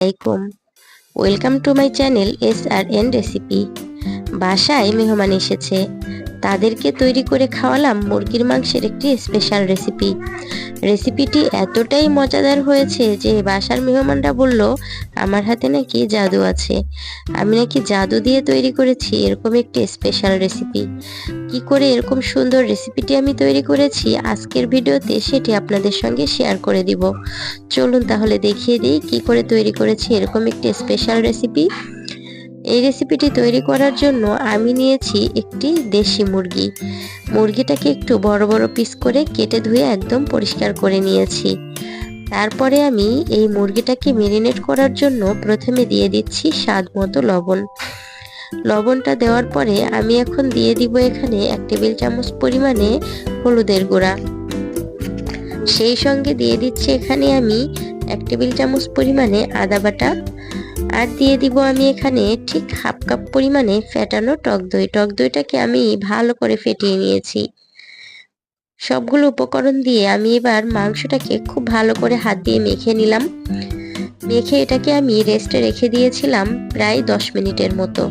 আলাইকুম। Welcome to my channel S R N recipe বাসায় মেহমান এসেছে। তাদেরকে তৈরি করে খাওয়ালাম মুরগির মাংসের একটি স্পেশাল রেসিপি রেসিপিটি এতটাই মজাদার হয়েছে যে বাসার মেহমানরা বলল, আমার হাতে নাকি জাদু আছে। আমি নাকি জাদু দিয়ে তৈরি করেছি এরকম একটি স্পেশাল রেসিপি কি করে এরকম সুন্দর রেসিপিটি আমি তৈরি করেছি আজকের ভিডিওতে সেটি আপনাদের সঙ্গে শেয়ার করে দিব। চলুন তাহলে দেখিয়ে দিই কি করে তৈরি করেছি এরকম একটি স্পেশাল রেসিপি এই রেসিপিটি তৈরি করার জন্য আমি নিয়েছি একটি দেশি মুরগি। মুরগিটাকে একটু বড় বড় পিস করে কেটে ধুয়ে একদম পরিষ্কার করে নিয়েছি। তারপরে আমি এই মুরগিটাকে মেরিনেট করার জন্য প্রথমে দিয়ে দিচ্ছি স্বাদ মতো লবণ। লবণটা দেওয়ার পরে আমি এখন দিয়ে দিব এখানে এক টেবিল চামচ পরিমাণে হলুদের গুঁড়া। সেই সঙ্গে দিয়ে দিচ্ছি এখানে আমি এক টেবিল চামচ পরিমাণে আদা বাটা আর দিয়ে দিব আমি এখানে ঠিক হাফ কাপ পরিমাণে ফেটানো টক দই। টক দইটাকে আমি ভালো করে ফেটিয়ে নিয়েছি। সবগুলো উপকরণ দিয়ে আমি এবার মাংসটাকে খুব ভালো করে হাত দিয়ে মেখে নিলাম। মেখে এটাকে আমি রেস্টে রেখে দিয়েছিলাম প্রায় দশ মিনিটের মতো।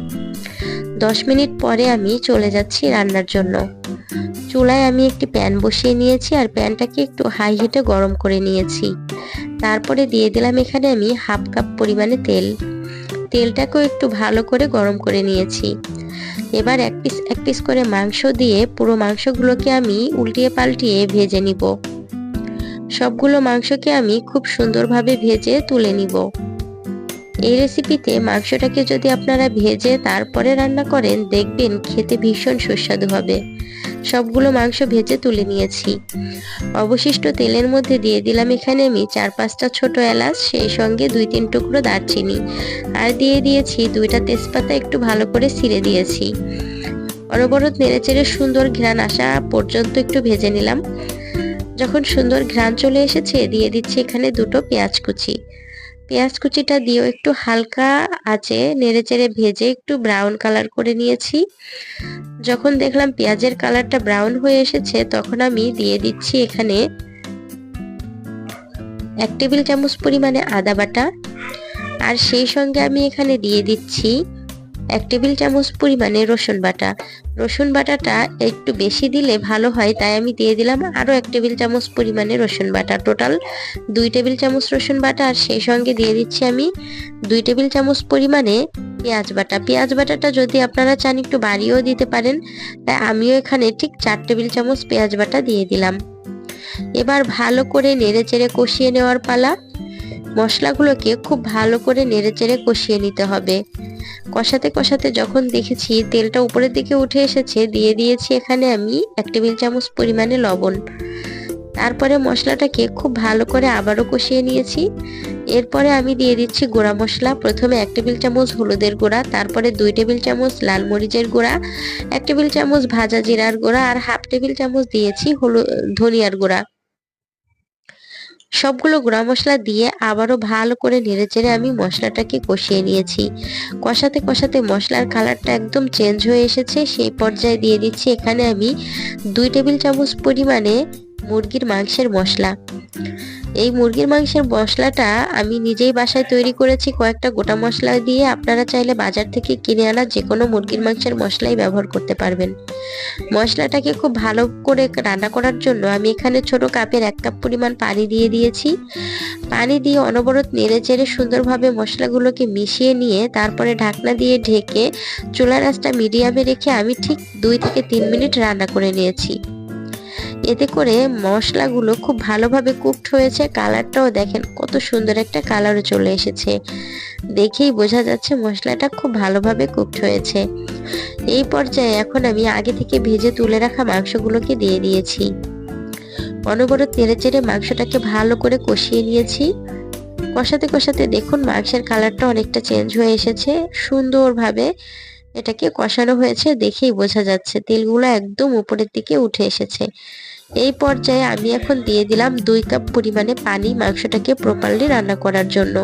দশ মিনিট পরে আমি চলে যাচ্ছি রান্নার জন্য। চুলায় আমি একটি প্যান বসিয়ে নিয়েছি আর প্যানটাকে একটু হাই হিটে গরম করে নিয়েছি। তারপরে দিয়ে দিলাম এখানে আমি হাফ কাপ পরিমাণে তেল। তেলটাকেও একটু ভালো করে গরম করে নিয়েছি। এবার এক পিস এক পিস করে মাংস দিয়ে পুরো মাংসগুলোকে আমি উল্টিয়ে পাল্টিয়ে ভেজে নিব। সবগুলো মাংসকে আমি খুব সুন্দরভাবে ভেজে তুলে নিব। এই রেসিপিতে মাংসটাকে যদি আপনারা ভেজে তারপরে রান্না করেন, দেখবেন খেতে ভীষণ সুস্বাদু হবে। সবগুলো মাংস ভেজে তুলে নিয়েছি। অবশিষ্ট তেলের মধ্যে দিয়ে দিলাম এখানে আমি চার পাঁচটা ছোট এলাচ, সেই সঙ্গে দুই তিন টুকরো দারচিনি। আর দিয়ে দিয়েছি দুইটা তেজপাতা একটু ভালো করে ছিঁড়ে দিয়েছি। অনবরত নেড়েচেড়ে সুন্দর ঘ্রাণ আসা পর্যন্ত একটু ভেজে নিলাম। যখন সুন্দর ঘ্রাণ চলে এসেছে, দিয়ে দিচ্ছি এখানে দুটো পেঁয়াজ কুচি। পেঁয়াজ কুচিটা দিয়েও একটু হালকা আছে নেড়ে চেড়ে ভেজে একটু ব্রাউন কালার করে নিয়েছি। যখন দেখলাম পেঁয়াজের কালারটা ব্রাউন হয়ে এসেছে, তখন আমি দিয়ে দিচ্ছি এখানে এক টেবিল চামচ পরিমাণে আদা বাটা। আর সেই সঙ্গে আমি এখানে দিয়ে দিচ্ছি এক টেবিল চামচ পরিমাণে রসুন বাটা। রসুন বাটাটা একটু বেশি দিলে ভালো হয়, তাই আমি দিয়ে দিলাম আরও এক টেবিল চামচ পরিমাণে রসুন বাটা। টোটাল দুই টেবিল চামচ রসুন বাটা, আর সেই সঙ্গে দিয়ে দিচ্ছি আমি দুই টেবিল চামচ পরিমাণে পেঁয়াজ বাটা। পেঁয়াজ বাটাটা যদি আপনারা চান একটু বাড়িয়েও দিতে পারেন, তাই আমিও এখানে ঠিক চার টেবিল চামচ পেঁয়াজ বাটা দিয়ে দিলাম। এবার ভালো করে নেড়ে চেড়ে কষিয়ে নেওয়ার পালা মশলাগুলোকে খুব ভালো করে নেড়ে চেড়ে কষিয়ে নিতে হবে। কষাতে কষাতে যখন দেখেছি তেলটা উপরের দিকে উঠে এসেছে, দিয়ে দিয়েছি এখানে আমি এক টেবিল চামচ পরিমাণে লবণ। তারপরে মশলাটাকে খুব ভালো করে আবারও কষিয়ে নিয়েছি। এরপরে আমি দিয়ে দিচ্ছি গুঁড়া মশলা। প্রথমে এক টেবিল চামচ হলুদের গুঁড়া, তারপরে দুই টেবিল চামচ লাল মরিচের গুঁড়া, এক টেবিল চামচ ভাজা জিরার গুঁড়া, আর হাফ টেবিল চামচ দিয়েছি হলুদ ধনিয়ার গুঁড়া। সবগুলো গুঁড়া মশলা দিয়ে আবারও ভালো করে নেড়ে চেড়ে আমি মশলাটাকে কষিয়ে নিয়েছি। কষাতে কষাতে মশলার কালারটা একদম চেঞ্জ হয়ে এসেছে। সেই পর্যায়ে দিয়ে দিচ্ছি এখানে আমি দুই টেবিল চামচ পরিমাণে মুরগির মাংসের মশলা। এই মুরগির মাংসের মশলাটা আমি নিজেই বাসায় তৈরি করেছি কয়েকটা গোটা মশলা দিয়ে। আপনারা চাইলে বাজার থেকে কিনে আনা যে কোনো মুরগির মাংসের মশলাই ব্যবহার করতে পারবেন। মশলাটাকে খুব ভালো করে রান্না করার জন্য আমি এখানে ছোট কাপের এক কাপ পরিমাণ পানি দিয়ে দিয়েছি। পানি দিয়ে অনবরত নেড়ে চেড়ে সুন্দরভাবে মশলাগুলোকে মিশিয়ে নিয়ে তারপরে ঢাকনা দিয়ে ঢেকে চুলার আঁচটা মিডিয়ামে রেখে আমি ঠিক দুই থেকে তিন মিনিট রান্না করে নিয়েছি। এতে করে মশলাগুলো খুব ভালোভাবে কুকড হয়েছে। কালারটাও দেখেন কত সুন্দর একটা কালারও চলে এসেছে। দেখেই বোঝা যাচ্ছে মশলাটা খুব ভালোভাবে কুকড হয়েছে। এই পর্যায়ে এখন আমি আগে থেকে ভেজে তুলে রাখা মাংসগুলোকে দিয়ে দিয়েছি। অনবরত তেড়ে চেড়ে মাংসটাকে ভালো করে কষিয়ে নিয়েছি। কষাতে কষাতে দেখুন মাংসের কালারটা অনেকটা চেঞ্জ হয়ে এসেছে। সুন্দরভাবে এটাকে কষানো হয়েছে দেখেই বোঝা যাচ্ছে তেলগুলো একদম উপরের দিকে উঠে এসেছে। এই পর্যায়ে আমি এখন দিয়ে দিলাম দুই কাপ পরিমাণে পানি মাংসটাকে প্রপারলি রান্না করার জন্য।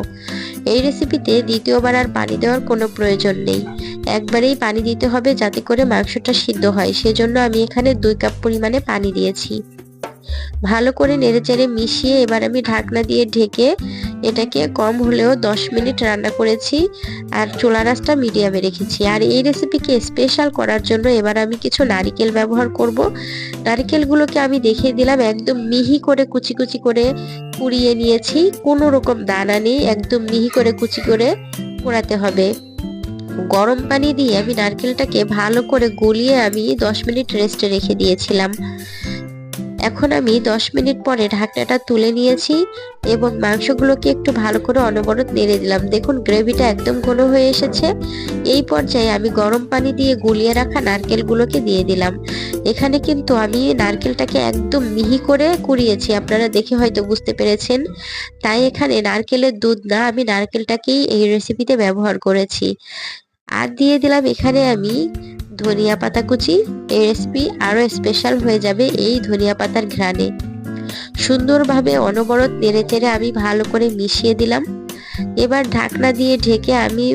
এই রেসিপিতে দ্বিতীয়বার আর পানি দেওয়ার কোনো প্রয়োজন নেই। একবারেই পানি দিতে হবে যাতে করে মাংসটা সিদ্ধ হয়, সেজন্য আমি এখানে দুই কাপ পরিমাণে পানি দিয়েছি। ভালো করে নেড়েচেড়ে মিশিয়ে এবার আমি ঢাকনা দিয়ে ঢেকে এটাকে কম হলেও 10 মিনিট রান্না করেছি আর চুলা রাসটা মিডিয়ামে রেখেছি। আর এই রেসিপিকে স্পেশাল করার জন্য এবার আমি কিছু নারিকেল ব্যবহার করব। নারিকেলগুলোকে আমি দেখিয়ে দিলাম, একদম মিহি করে কুচি কুচি করে কুড়িয়ে নিয়েছি। কোনো রকম দানা নেই, একদম মিহি করে কুচি করে পোড়াতে হবে। গরম পানি দিয়ে আমি নারকেলটাকে ভালো করে গলিয়ে আমি 10 মিনিট রেস্টে রেখে দিয়েছিলাম। এখন আমি 10 মিনিট পরে ঢাকনাটা তুলে নিয়েছি এবং মাংসগুলোকে একটু ভালো করে অনবরত নেড়ে দিলাম। দেখুন, গ্রেভিটা একদম ঘন হয়ে এসেছে। এই পর্যায়ে আমি গরম পানি দিয়ে গুলিয়ে রাখা নারকেলগুলোকে দিয়ে দিলাম। এখানে কিন্তু আমি নারকেলটাকে একদম মিহি করে কুড়িয়েছি। আপনারা দেখে হয়তো বুঝতে পেরেছেন। তাই এখানে নারকেলের দুধ না, আমি নারকেলটাকেই এই রেসিপিতে ব্যবহার করেছি। আর দিয়ে দিলাম এখানে আমি ধনিয়া পাতা কুচি এই রেসিপি আরও স্পেশাল হয়ে যাবে এই ধনিয়া পাতার ঘ্রাণে। সুন্দরভাবে অনবরত নেড়ে চেড়ে আমি ভালো করে মিশিয়ে দিলাম। এবার ঢাকনা দিয়ে ঢেকে আমি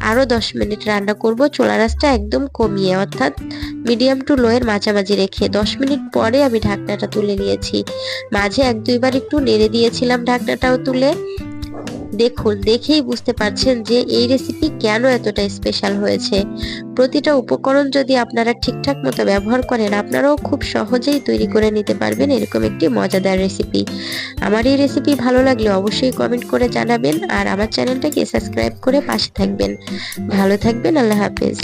আরও দশ মিনিট রান্না করব। চোলা রাসটা একদম কমিয়ে, অর্থাৎ মিডিয়াম টু লোয়ের মাঝামাঝি রেখে। দশ মিনিট পরে আমি ঢাকনাটা তুলে নিয়েছি। মাঝে এক দুইবার একটু নেড়ে দিয়েছিলাম ঢাকনাটাও তুলে। দেখুন, দেখেই বুঝতে পারছেন যে এই রেসিপি কেন এতটা স্পেশাল হয়েছে। প্রতিটা উপকরণ যদি আপনারা ঠিকঠাক মতো ব্যবহার করেন, আপনারাও খুব সহজেই তৈরি করে নিতে পারবেন এরকম একটি মজাদার রেসিপি আমার এই রেসিপি ভালো লাগলে অবশ্যই কমেন্ট করে জানাবেন আর আমার চ্যানেলটাকে সাবস্ক্রাইব করে পাশে থাকবেন। ভালো থাকবেন, আল্লাহ হাফেজ।